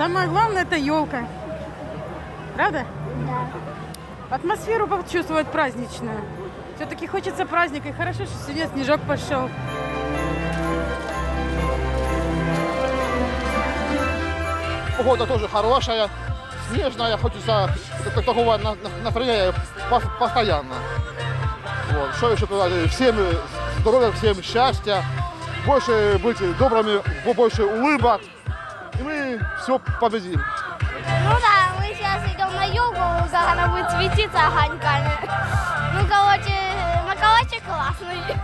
Самое главное это елка. Правда? Да. Атмосферу почувствовать праздничную. Все-таки хочется праздника. И хорошо, что сегодня снежок пошел. Погода тоже хорошая, снежная, хочется такого на- на- настроения пос- постоянно. Вот. Что еще пожелать? Всем здоровья, всем счастья, больше быть добрыми, бо- больше улыбок, мы все победим. Ну да, мы сейчас идем на елку, как она будет светиться огоньками. Ну, короче, Маколачик классный.